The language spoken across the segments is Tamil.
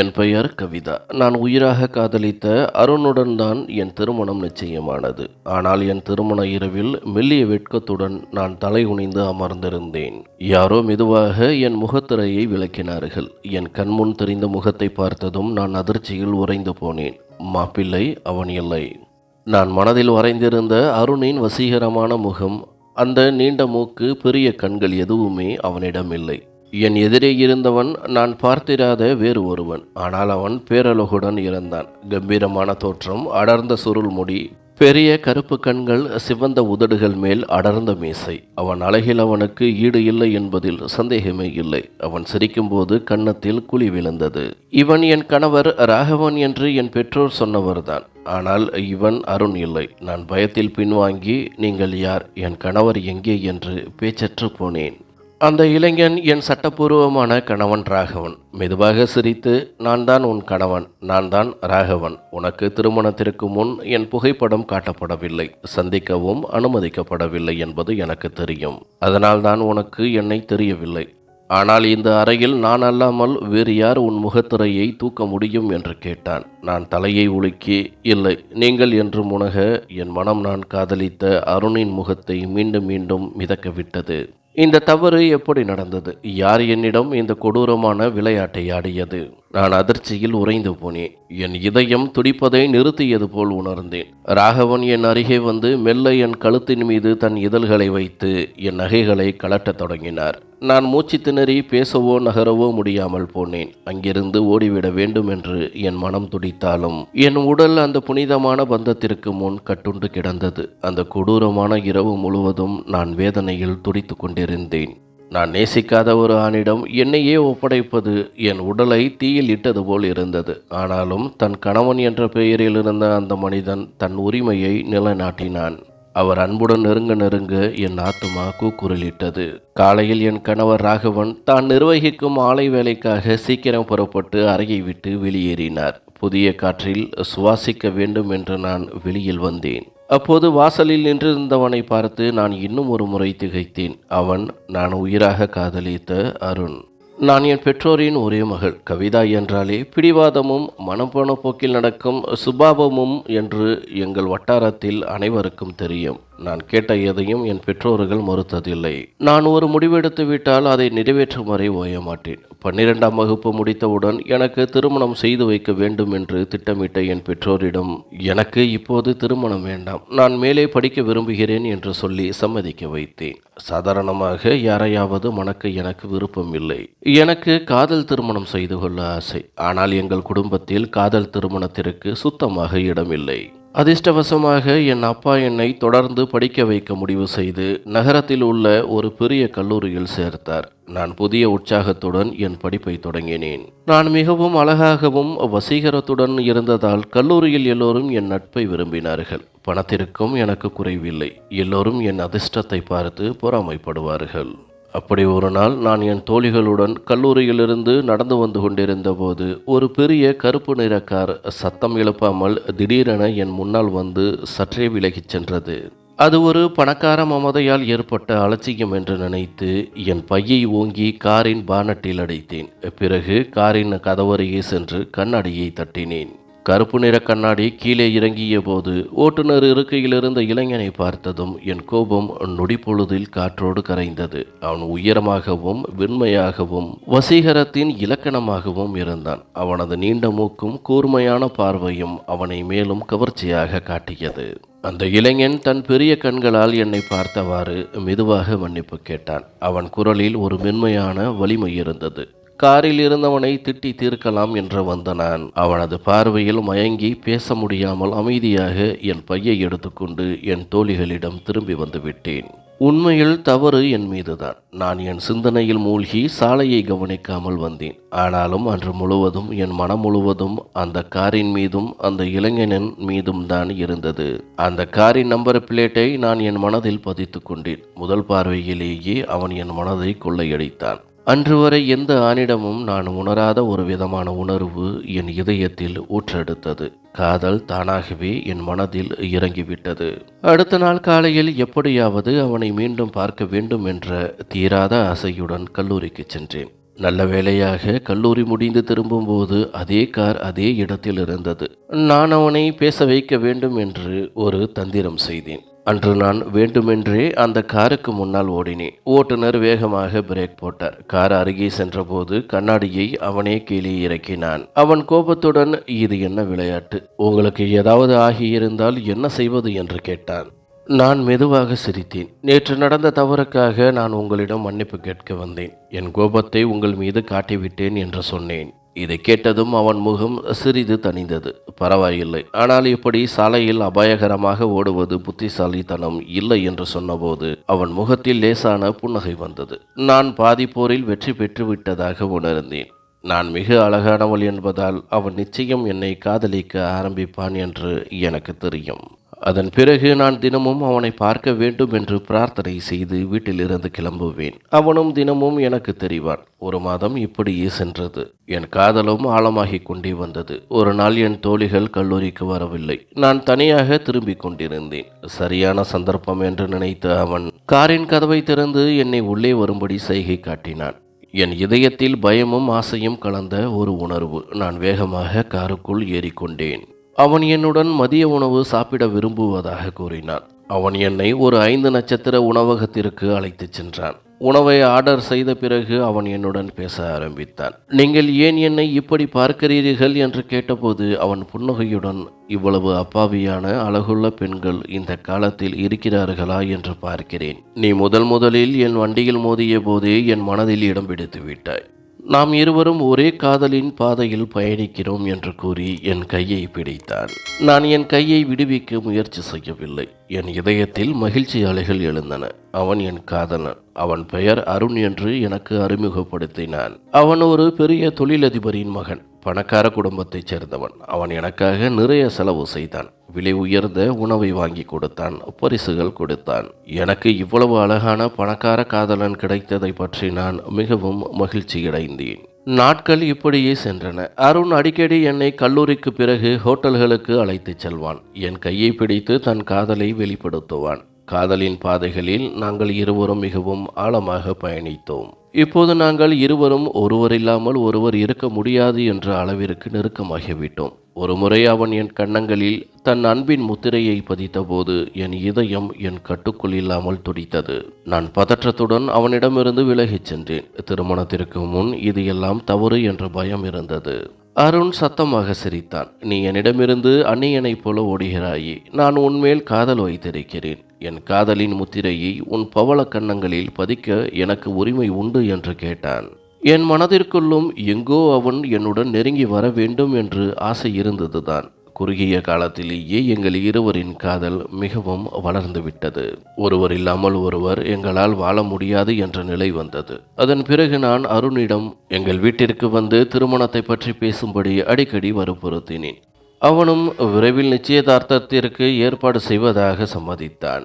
என் பெயர் கவிதா. நான் உயிராக காதலித்த அருணுடன் தான் என் திருமணம் நிச்சயமானது. ஆனால் என் திருமண இரவில் மெல்லிய வெட்கத்துடன் நான் தலை குனிந்து அமர்ந்திருந்தேன். யாரோ மெதுவாக என் முகத்திரையை விளக்கினார்கள். என் கண்முன் தெரிந்த முகத்தை பார்த்ததும் நான் அதிர்ச்சியில் உறைந்து போனேன். மாப்பிள்ளை அவன் இல்லை. நான் மனதில் வரைந்திருந்த அருணின் வசீகரமான முகம் அந்த நீண்ட மூக்கு பெரிய கண்கள் எதுவுமே அவனிடம் இல்லை. என் எதிரே இருந்தவன் நான் பார்த்திராத வேறு ஒருவன். ஆனால் அவன் பேரழகுடன் இருந்தான். கம்பீரமான தோற்றம் அடர்ந்த சுருள் முடி பெரிய கருப்பு கண்கள் சிவந்த உதடுகள் மேல் அடர்ந்த மீசை. அவன் அழகில் அவனுக்கு ஈடு இல்லை என்பதில் சந்தேகமே இல்லை. அவன் சிரிக்கும்போது கன்னத்தில் குழி விழுந்தது. இவன் என் கணவர் ராகவன் என்று என் பெற்றோர் சொன்னவர்தான். ஆனால் இவன் அருண் இல்லை. நான் பயத்தில் பின்வாங்கி நீங்கள் யார்? என் கணவர் எங்கே? என்று பேச்சற்று போனேன். அந்த இளைஞன் என் சட்டப்பூர்வமான கணவன் ராகவன். மெதுவாக சிரித்து நான் தான் உன் கணவன் நான் தான் ராகவன். உனக்கு திருமணத்திற்கு முன் என் புகைப்படம் காட்டப்படவில்லை. சந்திக்கவும் அனுமதிக்கப்படவில்லை என்பது எனக்கு தெரியும். அதனால் தான் உனக்கு என்னை தெரியவில்லை. ஆனால் இந்த அறையில் நான் அல்லாமல் வேறு யார் உன் முகத்திரையை தூக்க முடியும்? என்று கேட்டான். நான் தலையை உலுக்கி இல்லை நீங்கள் என்று முனக என் மனம் நான் காதலித்த அருணின் முகத்தை மீண்டும் மீண்டும் மிதக்க விட்டது இந்த தவறு எப்படி நடந்தது? யார் என்னிடம் இந்த கொடூரமான விளையாட்டை ஆடியது? நான் அதிர்ச்சியில் உறைந்து போனேன். என் இதயம் துடிப்பதை நிறுத்தியது போல் உணர்ந்தேன். ராகவன் என் அருகே வந்து மெல்ல என் கழுத்தின் மீது தன் இதழ்களை வைத்து என் நகைகளை கலட்டத் தொடங்கினார். நான் மூச்சு திணறி பேசவோ நகரவோ முடியாமல் போனேன். அங்கிருந்து ஓடிவிட வேண்டும் என்று என் மனம் துடித்தாலும் என் உடல் அந்த புனிதமான பந்தத்திற்கு முன் கட்டுண்டு கிடந்தது. அந்த கொடூரமான இரவு முழுவதும் நான் வேதனையில் துடித்து கொண்டிருந்தேன். நான் நேசிக்காத ஒரு ஆணிடம் என்னையே ஒப்படைப்பது என் உடலை தீயில் இட்டது போல் இருந்தது. ஆனாலும் தன் கணவன் என்ற பெயரில் இருந்த அந்த மனிதன் தன் உரிமையை நிலைநாட்டினான். அவர் அன்புடன் நெருங்க நெருங்க என் ஆத்துமா கூக்குரலிட்டது காலையில் என் கணவர் ராகவன் தான் நிர்வகிக்கும் ஆலை வேலைக்காக சீக்கிரம் புறப்பட்டு அறையை விட்டு வெளியேறினார். புதிய காற்றில் சுவாசிக்க வேண்டும் என்று நான் வெளியில் வந்தேன். அப்போது வாசலில் நின்றிருந்தவனை பார்த்து நான் இன்னும் ஒரு முறை திகைத்தேன். அவன் நான் உயிராக காதலித்த அருண். நான் என் பெற்றோரின் ஒரே மகள். கவிதா என்றாலே பிடிவாதமும் மனம் போக்கில் நடக்கும் சுபாவமும் என்று எங்கள் வட்டாரத்தில் அனைவருக்கும் தெரியும். நான் கேட்ட எதையும் என் பெற்றோர்கள் மறுத்ததில்லை. நான் ஒரு முடிவெடுத்து விட்டால் அதை நிறைவேற்றும் வரை ஓய மாட்டேன். பன்னிரெண்டாம் வகுப்பு முடித்தவுடன் எனக்கு திருமணம் செய்து வைக்க வேண்டும் என்று திட்டமிட்ட என் பெற்றோரிடம் எனக்கு இப்போது திருமணம் வேண்டாம். நான் மேலே படிக்க விரும்புகிறேன் என்று சொல்லி சம்மதிக்க வைத்தேன். சாதாரணமாக யாரையாவது மணக்க எனக்கு விருப்பம் இல்லை. எனக்கு காதல் திருமணம் செய்து கொள்ள ஆசை. ஆனால் எங்கள் குடும்பத்தில் காதல் திருமணத்திற்கு சுத்தமாக இடமில்லை. அதிர்ஷ்டவசமாக என் அப்பா என்னை தொடர்ந்து படிக்க வைக்க முடிவு செய்து நகரத்தில் உள்ள ஒரு பெரிய கல்லூரியில் சேர்த்தார். நான் புதிய உற்சாகத்துடன் என் படிப்பை தொடங்கினேன். நான் மிகவும் அழகாகவும் வசீகரத்துடன் இருந்ததால் கல்லூரியில் எல்லோரும் என் நட்பை விரும்பினார்கள். பணத்திற்கும் எனக்கு குறைவில்லை. எல்லோரும் என் அதிர்ஷ்டத்தை பார்த்து பொறாமைப்படுவார்கள். அப்படி ஒரு நாள் நான் என் தோழிகளுடன் கல்லூரியிலிருந்து நடந்து வந்து கொண்டிருந்த போது ஒரு பெரிய கருப்பு நிற கார் சத்தம் எழுப்பாமல் திடீரென என் முன்னால் வந்து சற்றே விலகிச் சென்றது. அது ஒரு பணக்கார மமதையால் ஏற்பட்ட அலட்சியம் என்று நினைத்து என் பையை ஓங்கி காரின் பானட்டில் அடைத்தேன். பிறகு காரின் கதவருகே சென்று கண்ணாடியை தட்டினேன். கருப்பு நிற கண்ணாடி கீழே இறங்கிய போது ஓட்டுநர் இருக்கையில் இருந்த இளைஞனை பார்த்ததும் என் கோபம் நொடிப்பொழுதில் காற்றோடு கரைந்தது. அவன் உயரமாகவும் வெண்மையாகவும் வசீகரத்தின் இலக்கணமாகவும் இருந்தான். அவனது நீண்ட மூக்கும் கூர்மையான பார்வையும் அவனை மேலும் கவர்ச்சியாக காட்டியது. அந்த இளைஞன் தன் பெரிய கண்களால் என்னை பார்த்தவாறு மெதுவாக மன்னிப்பு கேட்டான். அவன் குரலில் ஒரு மென்மையான வலிமை இருந்தது. காரில் இருந்தவனை திட்டி தீர்க்கலாம் என்று வந்தனான். அவனது பார்வையில் மயங்கி பேச முடியாமல் அமைதியாக என் பையை எடுத்துக்கொண்டு என் தோழிகளிடம் திரும்பி வந்துவிட்டேன். உண்மையில் தவறு என் மீதுதான். நான் என் சிந்தனையில் மூழ்கி சாலையை கவனிக்காமல் வந்தேன். ஆனாலும் அன்று முழுவதும் என் மனம் முழுவதும் அந்த காரின் மீதும் அந்த இளைஞனின் மீதும் தான் இருந்தது. அந்த காரின் நம்பர் பிளேட்டை நான் என் மனதில் பதித்து கொண்டேன் முதல் பார்வையிலேயே அவன் என் மனதை கொள்ளையடித்தான். அன்று வரை எந்த ஆணிடமும் நான் உணராத ஒரு விதமான உணர்வு என் இதயத்தில் ஊற்றெடுத்தது. காதல் தானாகவே என் மனதில் இறங்கிவிட்டது. அடுத்த நாள் காலையில் எப்படியாவது அவனை மீண்டும் பார்க்க வேண்டும் என்ற தீராத ஆசையுடன் கல்லூரிக்கு சென்றேன். நல்ல வேளையாக கல்லூரி முடிந்து திரும்பும்போது அதே கார் அதே இடத்தில் இருந்தது. நான் அவனை பேச வைக்க வேண்டும் என்று ஒரு தந்திரம் செய்தேன். அன்று நான் வேண்டுமென்றே அந்த காருக்கு முன்னால் ஓடினேன் ஓட்டுநர் வேகமாக பிரேக் போட்டார். கார் அருகே சென்றபோது கண்ணாடியை அவனே கீழே இறக்கினான். அவன் கோபத்துடன் இது என்ன விளையாட்டு? உங்களுக்கு ஏதாவது ஆகியிருந்தால் என்ன செய்வது? என்று கேட்டான். நான் மெதுவாக சிரித்தேன். நேற்று நடந்த தவறுக்காக நான் உங்களிடம் மன்னிப்பு கேட்க வந்தேன். என் கோபத்தை உங்கள் மீது காட்டிவிட்டேன் என்று சொன்னேன். இதை கேட்டதும் அவன் முகம் சிறிது தணிந்தது. பரவாயில்லை. ஆனால் இப்படி சாலையில் அபாயகரமாக ஓடுவது புத்திசாலித்தனம் இல்லை என்று சொன்னபோது அவன் முகத்தில் லேசான புன்னகை வந்தது. நான் பாதிப்போரில் வெற்றி பெற்று விட்டதாக உணர்ந்தேன். நான் மிக அழகானவள் என்பதால் அவன் நிச்சயம் என்னை காதலிக்க ஆரம்பிப்பான் என்று எனக்கு தெரியும். அதன் பிறகு நான் தினமும் அவனை பார்க்க வேண்டும் என்று பிரார்த்தனை செய்து வீட்டிலிருந்து கிளம்புவேன். அவனும் தினமும் எனக்கு தெரிவான். ஒரு மாதம் இப்படியே சென்றது. என் காதலும் ஆழமாகிக் கொண்டே வந்தது. ஒரு நாள் என் தோழிகள் கல்லூரிக்கு வரவில்லை. நான் தனியாக திரும்பிக் கொண்டிருந்தேன். சரியான சந்தர்ப்பம் என்று நினைத்த அவன் காரின் கதவை திறந்து என்னை உள்ளே வரும்படி செய்கை காட்டினான். என் இதயத்தில் பயமும் ஆசையும் கலந்த ஒரு உணர்வு. நான் வேகமாக காருக்குள் ஏறிக்கொண்டேன். அவன் என்னுடன் மதிய உணவு சாப்பிட விரும்புவதாக கூறினான். அவன் என்னை ஒரு ஐந்து நட்சத்திர உணவகத்திற்கு அழைத்துச் சென்றான். உணவை ஆர்டர் செய்த பிறகு அவன் என்னுடன் பேச ஆரம்பித்தான். நீங்கள் ஏன் என்னை இப்படி பார்க்கிறீர்கள்? என்று கேட்டபோது அவன் புன்னகையுடன் இவ்வளவு அப்பாவியான அழகுள்ள பெண்கள் இந்த காலத்தில் இருக்கிறார்களா? என்று பார்க்கிறேன். நீ முதல் முதலில் என் வண்டியில் மோதிய போதே என் மனதில் இடம் பிடித்து விட்டாய் நாம் இருவரும் ஒரே காதலின் பாதையில் பயணிக்கிறோம் என்று கூறி என் கையை பிடித்தான். நான் என் கையை விடுவிக்க முயற்சி செய்யவில்லை. என் இதயத்தில் மகிழ்ச்சி அலைகள் எழுந்தன. அவன் என் காதலன். அவன் பெயர் அருண் என்று எனக்கு அறிமுகப்படுத்தினான். அவன் ஒரு பெரிய தொழிலதிபரின் மகன். பணக்கார குடும்பத்தைச் சேர்ந்தவன். அவன் எனக்காக நிறைய செலவு செய்தான். விலை உயர்ந்த உணவை வாங்கி கொடுத்தான். பரிசுகள் கொடுத்தான். எனக்கு இவ்வளவு அழகான பணக்கார காதலன் கிடைத்ததை பற்றி நான் மிகவும் மகிழ்ச்சியடைந்தேன் நாட்கள் இப்படியே சென்றன. அருண் அடிக்கடி என்னை கல்லூரிக்கு பிறகு ஹோட்டல்களுக்கு அழைத்துச் செல்வான். என் கையை பிடித்து தன் காதலை வெளிப்படுத்துவான். காதலின் பாதைகளில் நாங்கள் இருவரும் மிகவும் ஆழமாக பயணித்தோம். இப்போது நாங்கள் இருவரும் ஒருவர் இல்லாமல் ஒருவர் இருக்க முடியாது என்ற அளவிற்கு நெருக்கமாகிவிட்டோம். ஒருமுறை அவன் என் கன்னங்களில் தன் அன்பின் முத்திரையை பதித்தபோது என் இதயம் என் கட்டுக்குள் இல்லாமல் துடித்தது. நான் பதற்றத்துடன் அவனிடமிருந்து விலகிச் சென்றேன். திருமணத்திற்கு முன் இது எல்லாம் தவறு என்ற பயம் இருந்தது. அருண் சத்தமாக சிரித்தான். நீ என்னிடமிருந்து அந்நியனைப் போல ஓடுகிறாயே நான் உன்மேல் காதல் வைத்திருக்கிறேன். என் காதலின் முத்திரையை உன் பவள கன்னங்களில் பதிக்க எனக்கு உரிமை உண்டு என்று கேட்டான். என் மனதிற்குள்ளும் எங்கோ அவன் என்னுடன் நெருங்கி வர வேண்டும் என்று ஆசை இருந்ததுதான். குறுகிய காலத்திலேயே எங்கள் இருவரின் காதல் மிகவும் வளர்ந்துவிட்டது. ஒருவர் இல்லாமல் ஒருவர் எங்களால் வாழ முடியாது என்ற நிலை வந்தது. அதன் பிறகு நான் அருணிடம் எங்கள் வீட்டிற்கு வந்து திருமணத்தை பற்றி பேசும்படி அடிக்கடி வற்புறுத்தினேன். அவனும் விரைவில் நிச்சயதார்த்தத்திற்கு ஏற்பாடு செய்வதாக சம்மதித்தான்.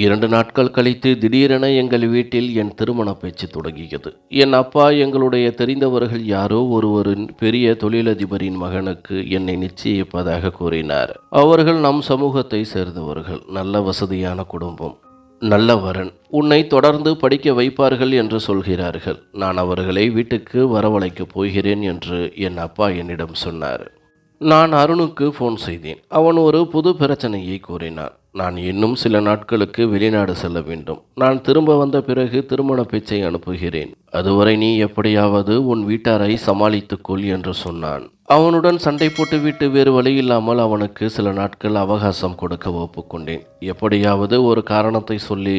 இரண்டு நாட்கள் கழித்து திடீரென எங்கள் வீட்டில் என் திருமண பேச்சு தொடங்கியது. என் அப்பா எங்களுடைய தெரிந்தவர்கள் யாரோ ஒருவரின் பெரிய தொழிலதிபரின் மகனுக்கு என்னை நிச்சயிப்பதாக கூறினார். அவர்கள் நம் சமூகத்தை சேர்ந்தவர்கள். நல்ல வசதியான குடும்பம். நல்ல வரன். உன்னை தொடர்ந்து படிக்க வைப்பார்கள் என்று சொல்கிறார்கள். நான் அவர்களை வீட்டுக்கு வரவழைக்கப் போகிறேன் என்று என் அப்பா என்னிடம் சொன்னார். நான் அருணுக்கு ஃபோன் செய்தேன். அவன் ஒரு புது பிரச்சனையை கூறினான். நான் இன்னும் சில நாட்களுக்கு வெளிநாடு செல்ல வேண்டும். நான் திரும்ப வந்த பிறகு திருமண பேச்சை அனுப்புகிறேன். அதுவரை நீ எப்படியாவது உன் வீட்டாரை சமாளித்துக்கொள் என்று சொன்னான். அவனுடன் சண்டை போட்டுவிட்டு வேறு வழி இல்லாமல் அவனுக்கு சில நாட்கள் அவகாசம் கொடுக்க ஒப்புக்கொண்டேன். எப்படியாவது ஒரு காரணத்தை சொல்லி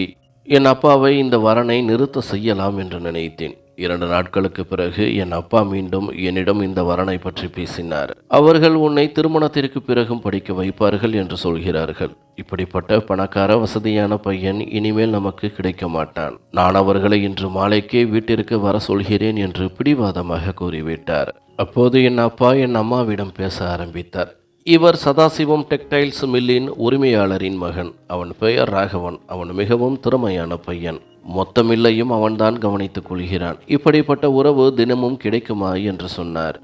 என் அப்பாவை இந்த வரனை நிறுத்த செய்யலாம் என்று நினைத்தேன். இரண்டு நாட்களுக்கு பிறகு என் அப்பா மீண்டும் என்னிடம் இந்த வரனை பற்றி பேசினார். அவர்கள் உன்னை திருமணத்திற்கு பிறகும் படிக்க வைப்பார்கள் என்று சொல்கிறார்கள். இப்படிப்பட்ட பணக்கார வசதியான பையன் இனிமேல் நமக்கு கிடைக்க மாட்டான். நான் அவர்களை இன்று மாலைக்கே வீட்டிற்கு வர சொல்கிறேன் என்று பிடிவாதமாக கூறிவிட்டார். அப்போது என் அப்பா என் அம்மாவிடம் பேச ஆரம்பித்தார். இவர் சதாசிவம் டெக்டைல்ஸ் மில்லின் உரிமையாளரின் மகன். அவன் பெயர் ராகவன். அவன் மிகவும் திறமையான பையன். மொத்தமில்லையும் அவன்தான் கவனித்துக் கொள்கிறான். இப்படிப்பட்ட உறவு தினமும் கிடைக்குமா என்று சொன்னார்.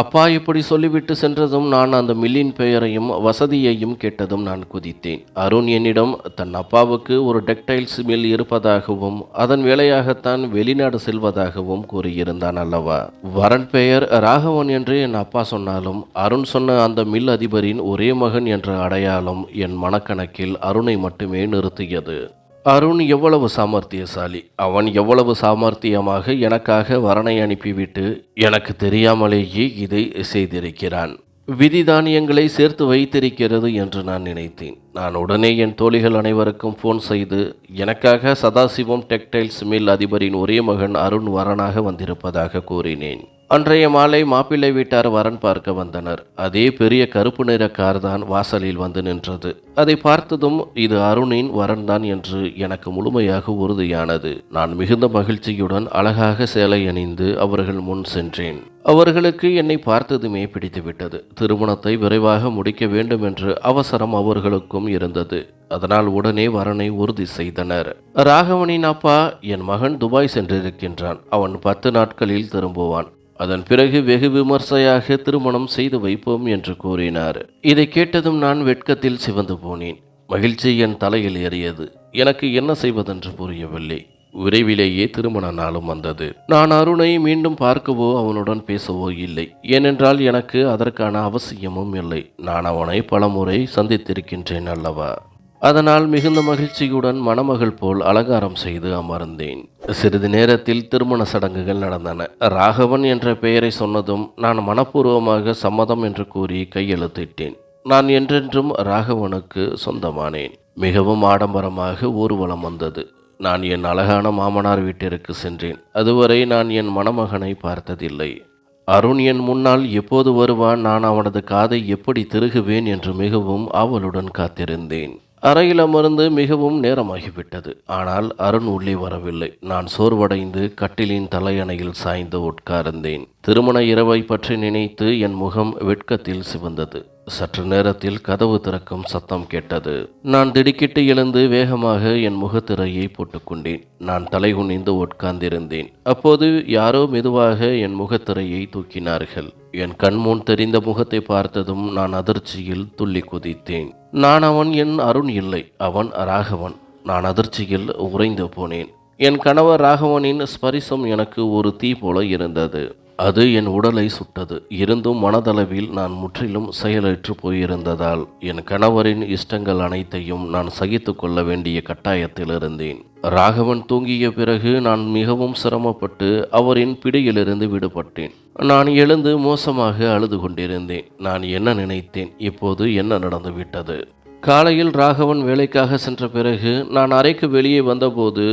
அப்பா இப்படி சொல்லிவிட்டு சென்றதும் நான் அந்த மில்லின் பெயரையும் வசதியையும் கேட்டதும் நான் குதித்தேன். அருண் என்னிடம் தன் அப்பாவுக்கு ஒரு டெக்டைல்ஸ் மில் இருப்பதாகவும் அதன் வேலையாகத்தான் வெளிநாடு செல்வதாகவும் கூறியிருந்தான் அல்லவா? வரன் பெயர் ராகவன் என்று என் அப்பா சொன்னாலும் அருண் சொன்ன அந்த மில் அதிபரின் ஒரே மகன் என்ற அடையாளம் என் மனக்கணக்கில் அருணை மட்டுமே நிறுத்தியது. அருண் எவ்வளவு சாமர்த்தியசாலி? அவன் எவ்வளவு சாமர்த்தியமாக எனக்காக வரனை அனுப்பிவிட்டு எனக்கு தெரியாமலேயே இதை செய்திருக்கிறான். விதி தானியங்களை சேர்த்து வைத்திருக்கிறது என்று நான் நினைத்தேன். நான் உடனே என் தோழிகள் அனைவருக்கும் ஃபோன் செய்து எனக்காக சதாசிவம் டெக்டைல்ஸ் மில் அதிபரின் ஒரே மகன் அருண் வரனாக வந்திருப்பதாக கூறினேன். அன்றைய மாலை மாப்பிள்ளை வீட்டார் வரன் பார்க்க வந்தனர். அதே பெரிய கருப்பு நிற கார் தான் வாசலில் வந்து நின்றது. அதை பார்த்ததும் இது அருணின் வரன்தான் என்று எனக்கு முழுமையாக உறுதியானது. நான் மிகுந்த மகிழ்ச்சியுடன் அழகாக சேலை அணிந்து அவர்கள் முன் சென்றேன். அவர்களுக்கு என்னை பார்த்ததுமே பிடித்துவிட்டது. திருமணத்தை விரைவாக முடிக்க வேண்டும் என்று அவசரம் அவர்களுக்கும் இருந்தது. அதனால் உடனே வரனை உறுதி செய்தனர். ராகவனின் அப்பா என் மகன் துபாய் சென்றிருக்கின்றான். அவன் பத்து நாட்களில் திரும்புவான். அதன் பிறகு வெகு விமர்சையாக திருமணம் செய்து வைப்போம் என்று கூறினார். இதை கேட்டதும் நான் வெட்கத்தில் சிவந்து போனேன். மகிழ்ச்சி என் தலையில் ஏறியது. எனக்கு என்ன செய்வதென்று புரியவில்லை. விரைவிலேயே திருமண நாளும் வந்தது. நான் அருணை மீண்டும் பார்க்கவோ அவனுடன் பேசவோ இல்லை. ஏனென்றால் எனக்கு அதற்கான அவசியமும் இல்லை. நான் அவனை பலமுறை சந்தித்திருக்கின்றேன் அல்லவா? அதனால் மிகுந்த மகிழ்ச்சியுடன் மணமகள் போல் அலங்காரம் செய்து அமர்ந்தேன். சிறிது நேரத்தில் திருமண சடங்குகள் நடந்தன. ராகவன் என்ற பெயரை சொன்னதும் நான் மனப்பூர்வமாக சம்மதம் என்று கூறி கையெழுத்திட்டேன். நான் என்றென்றும் ராகவனுக்கு சொந்தமானேன். மிகவும் ஆடம்பரமாக ஊர்வலம் வந்தது. நான் என் அழகான மாமனார் வீட்டிற்கு சென்றேன். அதுவரை நான் என் மணமகனை பார்த்ததில்லை. அருண் என் முன்னால் எப்போது வருவான்? நான் அவனது காதை எப்படி திருகுவேன் என்று மிகவும் ஆவலுடன் காத்திருந்தேன். அறையில் அமர்ந்து மிகவும் நேரமாகிவிட்டது. ஆனால் அருண் உள்ளே வரவில்லை. நான் சோர்வடைந்து கட்டிலின் தலையணையில் சாய்ந்து உட்கார்ந்தேன். திருமண இரவை பற்றி நினைத்து என் முகம் வெட்கத்தில் சிவந்தது. சற்று நேரத்தில் கதவு திறக்கும் சத்தம் கேட்டது. நான் திடுக்கிட்டு எழுந்து வேகமாக என் முகத்திரையை போட்டுக்கொண்டேன். நான் தலை குனிந்து உட்கார்ந்திருந்தேன். அப்போது யாரோ மெதுவாக என் முகத்திரையை தூக்கினார்கள். என் கண்முன் தெரிந்த முகத்தை பார்த்ததும் நான் அதிர்ச்சியில் துள்ளி குதித்தேன். நான் அவன் என் அருண் இல்லை. அவன் ராகவன். நான் அதிர்ச்சியில் உறைந்து போனேன். என் கணவர் ராகவனின் ஸ்பரிசம் எனக்கு ஒரு தீ போல இருந்தது. அது என் உடலை சுட்டது. இருந்தும் மனதளவில் நான் முற்றிலும் செயலற்று போயிருந்ததால் என் கணவரின் இஷ்டங்கள் அனைத்தையும் நான் சகித்து கொள்ள வேண்டிய கட்டாயத்தில் இருந்தேன். ராகவன் தூங்கிய பிறகு நான் மிகவும் சிரமப்பட்டு அவரின் பிடியிலிருந்து விடுபட்டேன். நான் எழுந்து மோசமாக அழுது கொண்டிருந்தேன். நான் என்ன நினைத்தேன்? இப்போது என்ன நடந்துவிட்டது காலையில் ராகவன் வேலைக்காக சென்ற பிறகு நான் அறைக்கு வெளியே வந்தபோது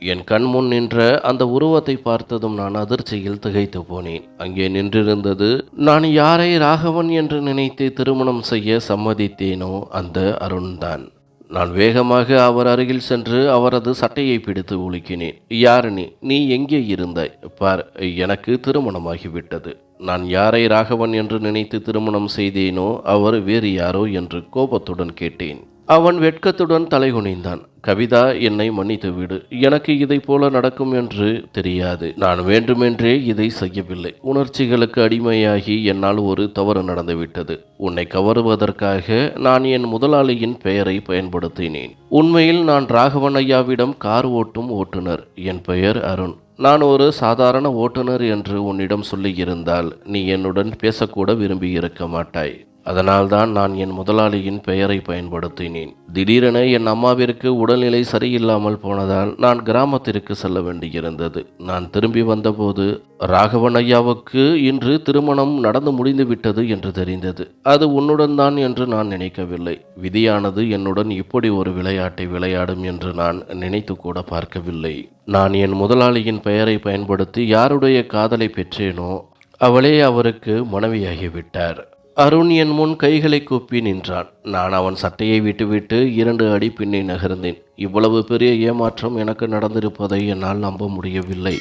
என் கண் முன் நின்ற அந்த உருவத்தை பார்த்ததும் நான் அதிர்ச்சியில் திகைத்து போனேன். அங்கே நின்றிருந்தது நான் யாரை ராகவன் என்று நினைத்து திருமணம் செய்ய சம்மதித்தேனோ அந்த அருண்தான். நான் வேகமாக அவர் அருகில் சென்று அவரது சட்டையை பிடித்து உலுக்கினேன். யார் நீ? நீ எங்கே இருந்தாய்? பார் எனக்கு திருமணமாகிவிட்டது. நான் யாரை ராகவன் என்று நினைத்து திருமணம் செய்தேனோ அவர் வேறு யாரோ என்று கோபத்துடன் கேட்டேன். அவன் வெட்கத்துடன் தலைகுனிந்தான் கவிதா என்னை மன்னித்து விடு. எனக்கு இதை போல நடக்கும் என்று தெரியாது. நான் வேண்டுமென்றே இதை செய்யவில்லை. உணர்ச்சிகளுக்கு அடிமையாகி என்னால் ஒரு தவறு நடந்துவிட்டது. உன்னை கவருவதற்காக நான் என் முதலாளியின் பெயரை பயன்படுத்தினேன். உண்மையில் நான் ராகவன் ஐயாவிடம் கார் ஓட்டும் ஓட்டுநர். என் பெயர் அருண். நான் ஒரு சாதாரண ஓட்டுநர் என்று உன்னிடம் சொல்லியிருந்தால் நீ என்னுடன் பேசக்கூட விரும்பி இருக்க மாட்டாய். அதனால்தான் நான் என் முதலாளியின் பெயரை பயன்படுத்தினேன். திடீரென என் அம்மாவிற்கு உடல்நிலை சரியில்லாமல் போனதால் நான் கிராமத்திற்கு செல்ல வேண்டியிருந்தது. நான் திரும்பி வந்தபோது ராகவன் ஐயாவுக்கு இன்று திருமணம் நடந்து முடிந்து விட்டது என்று தெரிந்தது. அது உன்னுடன் தான் என்று நான் நினைக்கவில்லை. விதியானது என்னுடன் இப்படி ஒரு விளையாட்டை விளையாடும் என்று நான் நினைத்து கூட பார்க்கவில்லை. நான் என் முதலாளியின் பெயரை பயன்படுத்தி யாருடைய காதலை பெற்றேனோ அவளே அவருக்கு மனைவியாகிவிட்டார். அருண் என் முன் கைகளை கூப்பி நின்றான். நான் அவன் சட்டையை விட்டுவிட்டு இரண்டு அடி பின்னே நகர்ந்தேன். இவ்வளவு பெரிய ஏமாற்றம் எனக்கு நடந்திருப்பதை என்னால் நம்ப முடியவில்லை.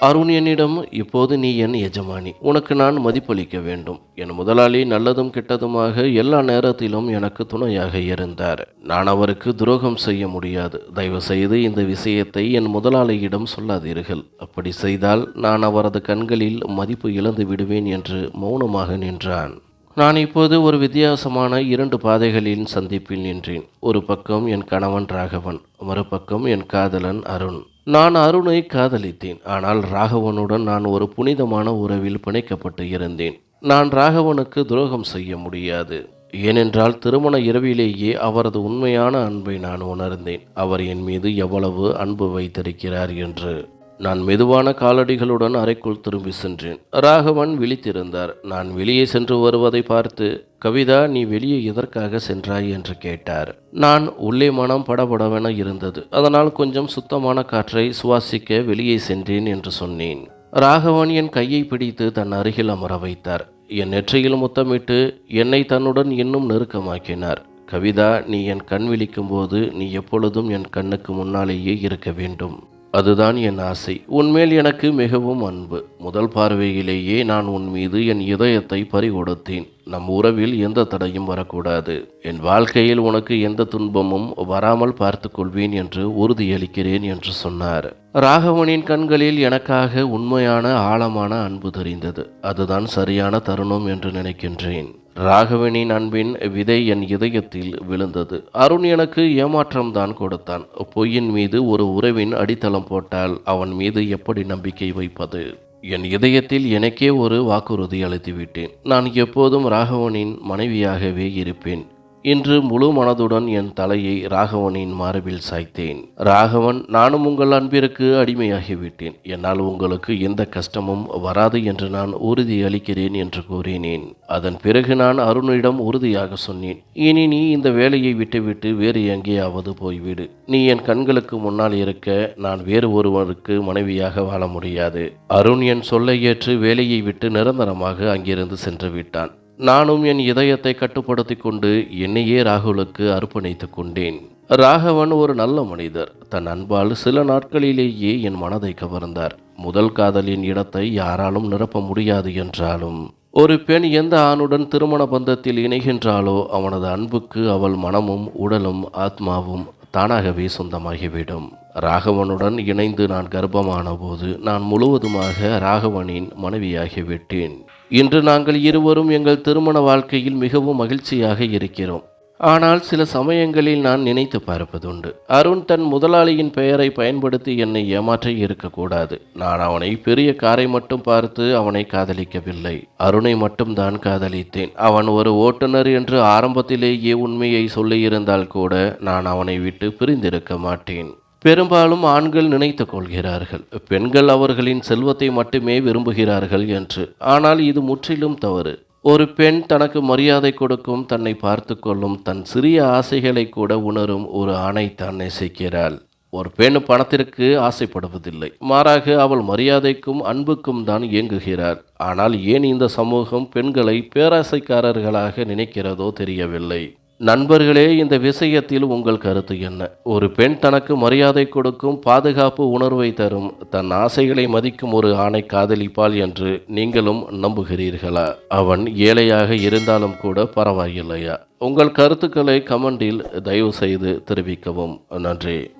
அருண் என்னிடம் இப்போது நீ என் எஜமானி. உனக்கு நான் மதிப்பளிக்க வேண்டும். என் முதலாளி நல்லதும் கெட்டதுமாக எல்லா நேரத்திலும் எனக்கு துணையாக இருந்தார். நான் அவருக்கு துரோகம் செய்ய முடியாது. தயவு செய்து இந்த விஷயத்தை என் முதலாளியிடம் சொல்லாதீர்கள். அப்படி செய்தால் நான் அவரது கண்களில் மதிப்பு இழந்து விடுவேன் என்று மௌனமாக நின்றான். நான் இப்போது ஒரு வித்தியாசமான இரண்டு பாதைகளின் சந்திப்பில் நின்றேன். ஒரு பக்கம் என் கணவன் ராகவன் மறுபக்கம் என் காதலன் அருண். நான் அருணை காதலித்தேன் ஆனால் ராகவனுடன் நான் ஒரு புனிதமான உறவில் பிணைக்கப்பட்டு இருந்தேன். நான் ராகவனுக்கு துரோகம் செய்ய முடியாது. ஏனென்றால் திருமண இரவிலேயே அவரது உண்மையான அன்பை நான் உணர்ந்தேன். அவர் என் மீது எவ்வளவு அன்பு வைத்திருக்கிறார் என்று. நான் மெதுவான காலடிகளுடன் அறைக்குள் திரும்பி சென்றேன். ராகவன் விழித்திருந்தார். நான் வெளியே சென்று வருவதை பார்த்து கவிதா நீ வெளியே எதற்காக சென்றாய்? என்று கேட்டார். நான் உள்ளே மனம் படபடவென இருந்தது. அதனால் கொஞ்சம் சுத்தமான காற்றை சுவாசிக்க வெளியே சென்றேன் என்று சொன்னேன். ராகவன் என் கையை பிடித்து தன் அருகில் அமர வைத்தார். என் நெற்றியில் முத்தமிட்டு என்னை தன்னுடன் இன்னும் நெருக்கமாக்கினார். கவிதா நீ என் கண் விழிக்கும் போது நீ எப்பொழுதும் என் கண்ணுக்கு முன்னாலேயே இருக்க வேண்டும். அதுதான் என் ஆசை. உன்மேல் எனக்கு மிகவும் அன்பு. முதல் பார்வையிலேயே நான் உன் மீது என் இதயத்தை பறிகொடுத்தேன். நம் உறவில் எந்த தடையும் வரக்கூடாது. என் வாழ்க்கையில் உனக்கு எந்த துன்பமும் வராமல் பார்த்து கொள்வேன் என்று உறுதியளிக்கிறேன் என்று சொன்னார். ராகவனின் கண்களில் எனக்காக உண்மையான ஆழமான அன்பு தெரிந்தது. அதுதான் சரியான தருணம் என்று நினைக்கின்றேன். ராகவனின் அன்பின் விதை என் இதயத்தில் விழுந்தது. அருண் எனக்கு ஏமாற்றம் தான் கொடுத்தான். பொய்யின் மீது ஒரு உறவின் அடித்தளம் போட்டால் அவன் மீது எப்படி நம்பிக்கை வைப்பது? என் இதயத்தில் எனக்கே ஒரு வாக்குறுதி அளித்துவிட்டேன். நான் எப்போதும் ராகவனின் மனைவியாகவே இருப்பேன். இன்று முழு மனதுடன் என் தலையை ராகவனின் மார்பில் சாய்த்தேன். ராகவன் நானும் உங்கள் அன்பிற்கு அடிமையாகிவிட்டேன். என்னால் உங்களுக்கு எந்த கஷ்டமும் வராது என்று நான் உறுதி அளிக்கிறேன் என்று கூறினேன். அதன் பிறகு நான் அருணிடம் உறுதியாக சொன்னேன். இனி நீ இந்த வேலையை விட்டுவிட்டு வேறு எங்கேயாவது போய்விடு. நீ என் கண்களுக்கு முன்னால் இருக்க நான் வேறு ஒருவருக்கு மனைவியாக வாழ முடியாது. அருண் என் சொல்லை ஏற்று வேலையை விட்டு நிரந்தரமாக அங்கிருந்து சென்று விட்டான். நானும் என் இதயத்தை கட்டுப்படுத்தி கொண்டு என்னையே ராகுலுக்கு அர்ப்பணித்துக் கொண்டேன். ராகவன் ஒரு நல்ல மனிதர். தன் அன்பால் சில நாட்களிலேயே என் மனதை கவர்ந்தார். முதல் காதலின் இடத்தை யாராலும் நிரப்ப முடியாது என்றாலும் ஒரு பெண் எந்த ஆணுடன் திருமண பந்தத்தில் இணைகின்றாளோ அவனது அன்புக்கு அவள் மனமும் உடலும் ஆத்மாவும் தானாகவே சொந்தமாகிவிடும். ராகவனுடன் இணைந்து நான் கர்ப்பமான போது நான் முழுவதுமாக ராகவனின் மனைவியாகிவிட்டேன் இன்று நாங்கள் இருவரும் எங்கள் திருமண வாழ்க்கையில் மிகவும் மகிழ்ச்சியாக இருக்கிறோம். ஆனால் சில சமயங்களில் நான் நினைத்து பார்ப்பதுண்டு. அருண் தன் முதலாளியின் பெயரை பயன்படுத்தி என்னை ஏமாற்ற இருக்கக்கூடாது. நான் அவனை பெரிய காரை மட்டும் பார்த்து அவனை காதலிக்கவில்லை. அருணை மட்டும்தான் காதலித்தேன். அவன் ஒரு ஓட்டுநர் என்று ஆரம்பத்திலேயே உண்மையை சொல்லியிருந்தால் கூட நான் அவனை விட்டு பிரிந்திருக்க மாட்டேன். பெரும்பாலும் ஆண்கள் நினைத்து கொள்கிறார்கள். பெண்கள் அவர்களின் செல்வத்தை மட்டுமே விரும்புகிறார்கள் என்று. ஆனால் இது முற்றிலும் தவறு. ஒரு பெண் தனக்கு மரியாதை கொடுக்கும் தன்னை பார்த்து கொள்ளும் தன் சிறிய ஆசைகளை கூட உணரும் ஒரு ஆணை தான் நேசிக்கிறாள். ஒரு பெண் பணத்திற்கு ஆசைப்படுவதில்லை. மாறாக அவள் மரியாதைக்கும் அன்புக்கும் தான் இயங்குகிறாள். ஆனால் ஏன் இந்த சமூகம் பெண்களை பேராசைக்காரர்களாக நினைக்கிறதோ தெரியவில்லை. நண்பர்களே இந்த விஷயத்தில் உங்கள் கருத்து என்ன? ஒரு பெண் தனக்கு மரியாதை கொடுக்கும் பாதுகாப்பு உணர்வை தரும் தன் ஆசைகளை மதிக்கும் ஒரு ஆணை காதலிப்பாள் என்று நீங்களும் நம்புகிறீர்களா? அவன் ஏழையாக இருந்தாலும் கூட பரவாயில்லையா? உங்கள் கருத்துக்களை கமெண்டில் தயவு செய்து தெரிவிக்கவும். நன்றி.